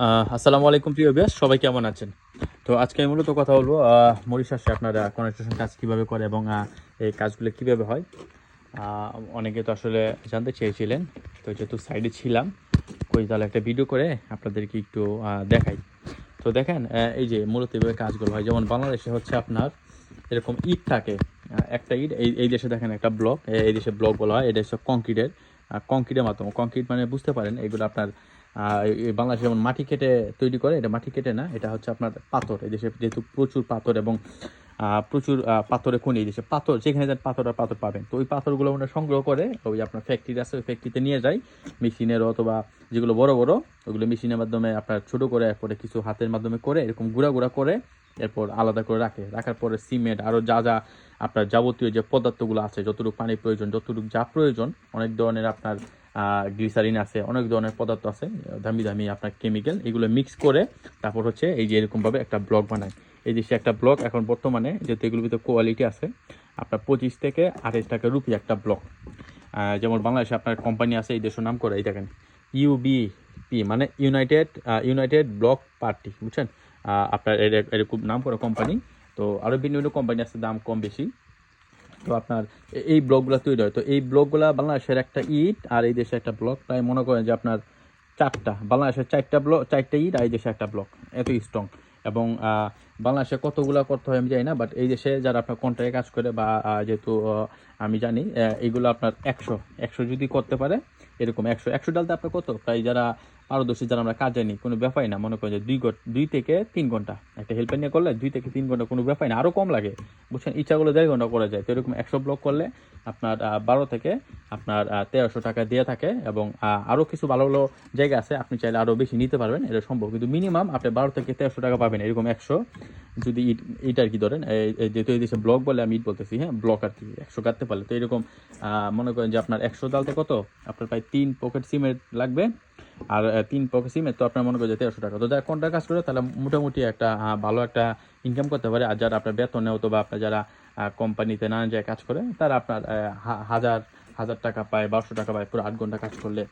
আসসালামু আলাইকুম প্রিয় বিয়াস সবাই কেমন আছেন? তো আজকে আমি মূলত কথা বলব মরিশাসে আপনারা কনস্ট্রাকশন কাজ কীভাবে করে এবং এই কাজগুলো কীভাবে হয়। অনেকে তো আসলে জানতে চেয়েছিলেন, তো যেহেতু সাইডে ছিলাম, কই তাহলে একটা ভিডিও করে আপনাদেরকে একটু দেখাই। তো দেখেন এই যে মূলত এভাবে কাজগুলো হয়, যেমন বাংলাদেশে হচ্ছে আপনার এরকম ইট থাকে একটা ইট, এই এই দেশে দেখেন একটা ব্লক এই দেশে ব্লক বলা হয়, এটা হচ্ছে কংক্রিটের কংক্রিটের মাধ্যমে। কংক্রিট মানে বুঝতে পারেন, এগুলো আপনার বাংলাদেশে যেমন মাটি কেটে তৈরি করে, এটা মাটি কেটে না, এটা হচ্ছে আপনার পাথর। এই দেশে যেহেতু প্রচুর পাথর এবং প্রচুর পাথরে খনি, এই দেশে পাথর, যেখানে যান পাথর আর পাথর পাবেন। তো ওই পাথরগুলো ওনারা সংগ্রহ করে ওই আপনার ফ্যাক্টরি আছে, ওই ফ্যাক্টরিতে নিয়ে যায় মেশিনের অথবা যেগুলো বড় বড়, ওগুলো মেশিনের মাধ্যমে আপনার ছোট করে, এরপরে কিছু হাতের মাধ্যমে করে, এরকম গুঁড়া গুঁড়া করে এরপর আলাদা করে রাখে। রাখার পরে সিমেন্ট আরও যা যা আপনার যাবতীয় যে পদার্থগুলো আছে, যতটুকু পানি প্রয়োজন, যতটুকু যা প্রয়োজন, অনেক ধরনের আপনার গ্লিসারিন আছে, অনেক ধরনের পদার্থ আছে দামি দামি আপনার কেমিক্যাল, এগুলো মিক্স করে তারপর হচ্ছে এই যে এরকমভাবে একটা ব্লক বানায়। এই যে সে একটা ব্লক এখন বর্তমানে যেহেতু এগুলোর ভিতরে কোয়ালিটি আছে, আপনার পঁচিশ থেকে আঠাশ টাকা রুপি একটা ব্লক। যেমন বাংলাদেশে আপনার কোম্পানি আছে, এই দেশের নাম করে, এই দেখেন, ইউবিপি মানে ইউনাইটেড ইউনাইটেড ব্লক পার্টি, বুঝছেন? আপনার এর এরকম নাম করা কোম্পানি তো আরও বিভিন্ন কোম্পানি আছে, দাম কম বেশি। তো আপনার এই ব্লকগুলো তৈরি হয়। তো এই ব্লকগুলো বাংলাদেশের একটা ইট আর এই দেশে একটা ব্লক প্রায় মনে করেন যে আপনার চারটা, বাংলাদেশের চারটা ব্লক চারটা ইট আর এই দেশে একটা ব্লক এত স্ট্রং এবং বাংলাদেশে কতগুলো করতে হয় আমি জানি না বাট এই দেশে যারা আপনার কন্ট্রাক্টে কাজ করে বা যেহেতু আমি জানি এইগুলো আপনার একশো একশো যদি করতে পারে এরকম একশো একশো ডালতে আপনার কত? প্রায় যারা পারদর্শী, যারা আমরা কাজ জানি কোনো ব্যাপারই না। মনে করেন যে দুই দুই থেকে তিন ঘণ্টা। একটা হেল্পার নিয়ে করলে দুই থেকে তিন ঘণ্টা কোনো ব্যাপারই না। আরও কম লাগে। বুঝছেন? ইচ্ছাগুলো দেড় ঘণ্টা করা যায়। তো এরকম একশো ব্লক করলে আপনার বারো থেকে আপনার তেরোশো টাকা দিয়ে থাকে এবং আরও কিছু ভালো ভালো জায়গা আছে। আপনি চাইলে আরও বেশি নিতে পারবেন, এটা সম্ভব। কিন্তু মিনিমাম আপনি বারো থেকে তেরোশো টাকা পাবেন এরকম একশো। যদি ইট ইট আর কি ধরেন যেহেতু এই দেশে ব্লক বলে আমি ইট বলতেছি হ্যাঁ? ব্লক আর কি, একশো কাটতে পারলে। তো এরকম মনে করেন যে আপনার একশো ডালতে কত? আপনার প্রায় তিন পকেট সিমেন্ট লাগবে। আর তিন পকেট সিমের তো আপনার মনে করেন যে তেরোশো টাকা। তো যারা কোনটা কাজ করে তাহলে মোটামুটি একটা ভালো একটা ইনকাম করতে পারে। আর যারা আপনার বেতনে অথবা আপনার যারা কোম্পানিতে নানান জায়গায় কাজ করে, তারা আপনার হাজার হাজার টাকা পায়, বারোশো টাকা পায়, পুরো আট ঘণ্টা কাজ করলে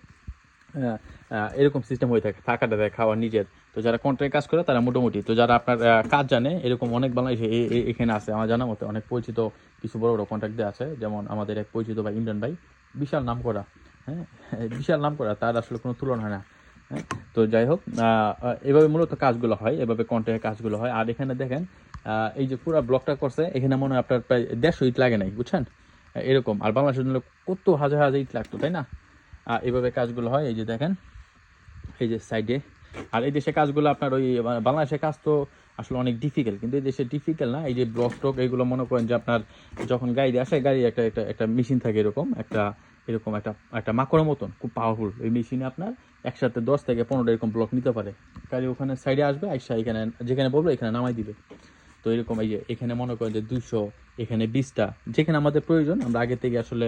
এরকম সিস্টেম হয়ে থাকে, থাকাটা দেয়, খাওয়া নিজের। তো যারা কন্ট্রাক্ট কাজ করে, তারা মোটামুটি, তো যারা আপনার কাজ জানে, এরকম অনেক বাংলাদেশে এখানে আছে। আমার জানা মতে অনেক পরিচিত কিছু বড় বড় কন্ট্রাক্ট আছে। যেমন আমাদের এক পরিচিত ভাই, ইমরান ভাই, বিশাল নাম করা হ্যাঁ বিশাল নাম করা তার আসলে কোনো তুলনা হয় না। হ্যাঁ তো যাই হোক এভাবে মূলত কাজগুলো হয় এভাবে কন্ট্রাক্টের কাজগুলো হয়। আর এখানে দেখেন এই যে পুরো ব্লকটা করছে এখানে মনে হয় আপনার প্রায় দেড়শো ইট লাগে নাই বুঝছেন? এরকম। আর বাংলাদেশের জন্য কত হাজার হাজার ইট লাগতো তাই না? আহ, এভাবে কাজগুলো হয় এই যে দেখেন এই যে সাইডে আর এই দেশে কাজগুলো আপনার ওই বাংলাদেশের কাজ তো আসলে অনেক ডিফিকাল্ট কিন্তু এই দেশে ডিফিকাল্ট না। এই যে ব্লক টক এগুলো মনে করেন যে আপনার যখন গাড়ি আসে গাড়ি একটা একটা একটা মেশিন থাকে এরকম একটা এরকম একটা একটা মাকড়ের মতন, খুব পাওয়ারফুল এই মেশিনে আপনার একসাথে দশ থেকে পনেরো এরকম ব্লক নিতে পারে। কাজে ওখানে সাইডে আসবে, আইসা এখানে, যেখানে বলব, এখানে নামাই দিবে। তো এরকম এই যে, এখানে মনে করেন যে দুশো এখানে বিশটা, যেখানে আমাদের প্রয়োজন, আমরা আগে থেকে আসলে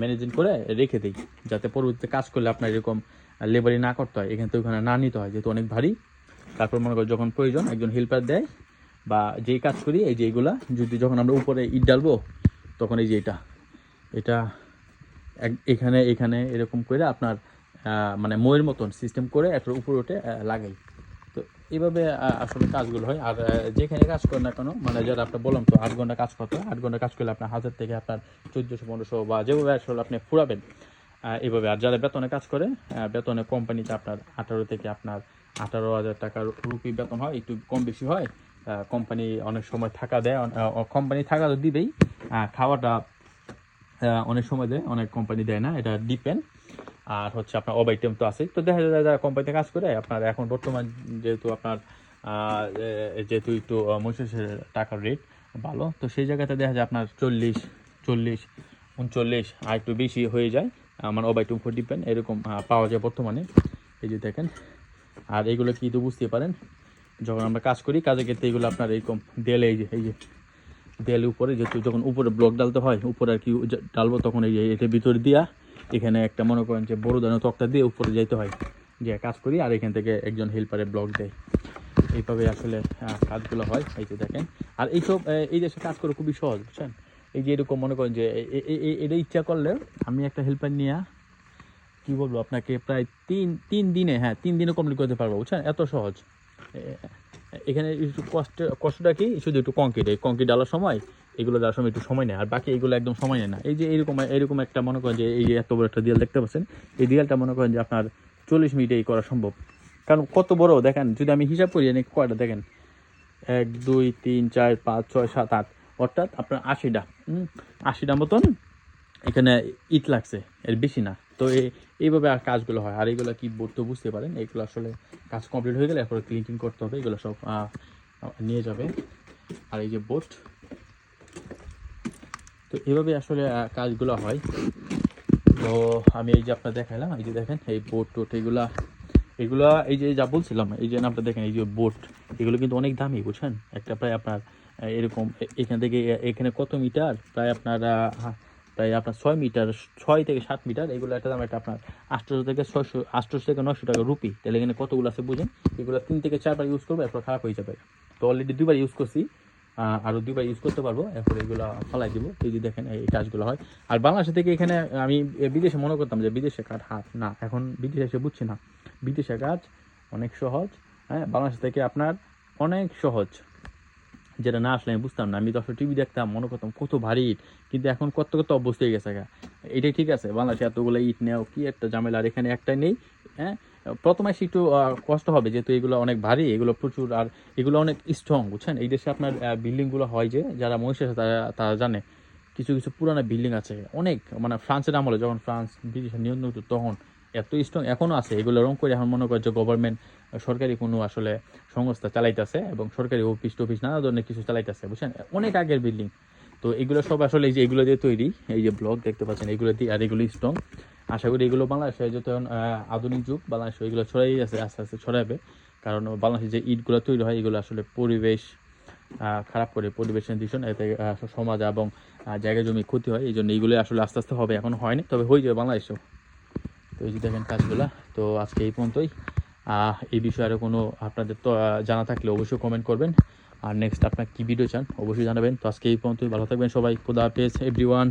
ম্যানেজিং করে রেখে দিই। যাতে পরবর্তীতে কাজ করলে আপনার এরকম লেবারি না করতে হয়। এখানে তো ওখানে না নিতে হয়, যেহেতু অনেক ভারী। তারপর মনে করেন যখন প্রয়োজন, একজন হেল্পার দেয়, বা যেই কাজ করি, এই যে এইগুলা যদি যখন আমরা উপরে ইট ডালবো, তখন এই যে এটা এটা এখানে এখানে এরকম করে আপনার মানে ময়ের মতন সিস্টেম করে একটা উপরে আহ, লাগাই। তো এইভাবে আসলে কাজগুলো হয়। আর যেখানে কাজ করেন না কেন মানে যারা আপনার বললাম তো আট ঘণ্টা কাজ করতে আট ঘণ্টা কাজ করলে আপনার হাজার থেকে আপনার চোদ্দোশো পনেরোশো বা যেভাবে আসলে আপনি ফুরাবেন এইভাবে আর যারা বেতনে কাজ করে বেতনে কোম্পানিতে আপনার আঠারো থেকে আপনার আঠারো হাজার টাকার রুপি বেতন হয় একটু কম বেশি হয় কোম্পানি অনেক সময় থাকা দেয় কোম্পানি থাকা তো দিবেই খাওয়াটা অনেক সময় দেয়, অনেক কোম্পানি দেয় না, এটা ডিপেন্ড আর হচ্ছে আপনার ওভারটাইম তো আছে তো দেখা যায় যারা কোম্পানিতে কাজ করে, আপনার এখন বর্তমান যেহেতু আপনার যেহেতু একটু মহিষের টাকার রেট ভালো, তো সেই জায়গাতে দেখা যায় আপনার চল্লিশ চল্লিশ, উনচল্লিশ, আর একটু বেশি হয়ে যায়। আমার ওভারটাইম উপর ডিপেন্ড এরকম পাওয়া যায় বর্তমানে। এই যে দেখেন, আর এগুলো কি তো বুঝতে পারেন? যখন আমরা কাজ করি, কাজের ক্ষেত্রে এগুলো আপনার এরকম দেয়ালে এই যে এই যে দেয়ালের উপরে যেহেতু যখন উপরে ব্লক ডালতে হয়, উপরে আর কি ডালবো তখন এই যে এটার ভিতরে দিয়া এখানে একটা মনে করেন যে বড় ধরনের তক্তা দিয়ে উপরে যাইতে হয়। যে কাজ করি আর এখান থেকে একজন হেল্পারে ব্লক দেয়। এইভাবে আসলে কাজগুলো হয়, এই যে দেখেন। আর এইসব এই দেশে কাজ করে খুবই সহজ, বুঝছেন? এই যে এরকম মনে করেন যে এটা ইচ্ছা করলে আমি একটা হেল্পার নিয়ে, কি বলব আপনাকে, প্রায় তিন তিন দিনে হ্যাঁ তিন দিনে কমপ্লিট করতে পারব, বুঝছেন? এত সহজ। এখানে একটু কষ্ট, কষ্টটা কি? শুধু একটু কংক্রিট এই কংক্রিট ডালার সময় এগুলো দেওয়ার সময় একটু সময় নেয়, আর বাকি এগুলো একদম সময় নেয় না। এই যে এরকম এরকম একটা মনে করেন যে এই যে এত বড় একটা দেয়াল দেখতে পাচ্ছেন, এই দেয়ালটা মনে করেন যে আপনার চল্লিশ মিনিটেই করা সম্ভব। কারণ কত বড়, দেখেন, যদি আমি হিসাব করি এনে কয়টা, দেখেন, এক, দুই, তিন, চার, পাঁচ, ছয়, সাত, আট, অর্থাৎ আপনার আশিটা আশিটা মতন এখানে ইট লাগছে, এর বেশি না। তো এই- এইভাবে আর কাজগুলো হয়। আর এইগুলো কি বোর্ড তো বুঝতে পারেন, এগুলো আসলে কাজ কমপ্লিট হয়ে গেলে এরপরে ক্লিনিং করতে হবে, এগুলো সব নিয়ে যাবে। আর এই যে বোর্ড তো এইভাবে আসলে কাজগুলো হয়। তো আমি এই যে আপনার দেখাইলাম, এই যে দেখেন, এই বোর্ড টোট, এগুলা এগুলা এই যে যা বলছিলাম, এই যে আপনার দেখেন, এই যে বোট এগুলো কিন্তু অনেক দামি, বুঝছেন? একটা প্রায় আপনার এরকম এখান থেকে এখানে কত মিটার? প্রায় আপনার প্রায় আপনার ছয় মিটার ছয় থেকে সাত মিটার এগুলো একটা দাম একটা আপনার আটশোশো থেকে ছয়শো আটশোশো থেকে নশো টাকা রুপি। তাহলে এখানে কতগুলো আছে বুঝেন? এগুলো তিন থেকে চারবার ইউজ করব এরপর খারাপ হয়ে যাবে। তো অলরেডি দুবার ইউজ করছি। আহ, দুবার ইউজ করতে পারব। এরপর এগুলো ফালাই দিব। এই যে দেখেন এই কাজগুলো হয়। আর বাংলাদেশ থেকে এখানে আমি বিদেশে মনে করতাম যে বিদেশে কাঠ হাত না। এখন বিদেশে এসে বুঝছি না। বিদেশে কাজ অনেক সহজ। হ্যাঁ বাংলাদেশ থেকে আপনার অনেক সহজ। যেটা না আসলে আমি বুঝতাম না। আমি দশটা টিভি দেখতাম, মনে করতাম কত ভারী ইট। কিন্তু এখন কত কত অভ্যস্ত হয়ে গেছে। এটাই ঠিক আছে, বাংলাদেশে এতগুলো ইট নেও, কি একটা ঝামেলা? আর এখানে একটাই নেই হ্যাঁ? প্রথমে এসে একটু কষ্ট হবে যেহেতু এগুলো অনেক ভারী, এগুলো প্রচুর, আর এগুলো অনেক স্ট্রং বুঝছেন? এই দেশে আপনার বিল্ডিংগুলো হয় যে, যারা মহিষ আছে তারা তারা জানে, কিছু কিছু পুরানো বিল্ডিং আছে। অনেক মানে ফ্রান্সের আমলে যখন ফ্রান্স ব্রিটিশের নিয়ন্ত্রণ তখন এত স্ট্রং এখনও আছে, এগুলো রং করে এখন মনে করে যে গভর্নমেন্ট সরকারি কোনো আসলে সংস্থা চালাইতেছে এবং সরকারি অফিস টফিস নানা ধরনের কিছু চালাইতেছে, বুঝছেন? অনেক আগের বিল্ডিং তো এগুলো সব আসলে এই যে এগুলো দিয়ে তৈরি, এই যে ব্লক দেখতে পাচ্ছেন, এগুলো দিয়ে আর এগুলো স্ট্রং আশা করি এগুলো বাংলাদেশে যত আধুনিক যুগ, বাংলাদেশে এগুলো ছড়াই আছে, আস্তে আস্তে ছড়াবে। কারণ বাংলাদেশে যে ইটগুলো তৈরি হয়, এগুলো আসলে পরিবেশ খারাপ করে পরিবেশের দূষণ, এতে সমাজ এবং জায়গা জমি ক্ষতি হয়, এই জন্য এইগুলো আসলে আস্তে আস্তে হবে, এখন হয়নি, তবে হয়ে যাবে বাংলাদেশেও। তো এই দেখেন কাজগুলো, তো আজকে এই পর্যন্তই। এই বিষয়ে আরও কোনো আপনাদের তো জানা থাকলে অবশ্যই কমেন্ট করবেন। আর নেক্সট আপনার কী ভিডিও চান, অবশ্যই জানাবেন। তো আজকে এই পর্যন্তই, ভালো থাকবেন সবাই। খুদা হাফেজ এভরিওয়ান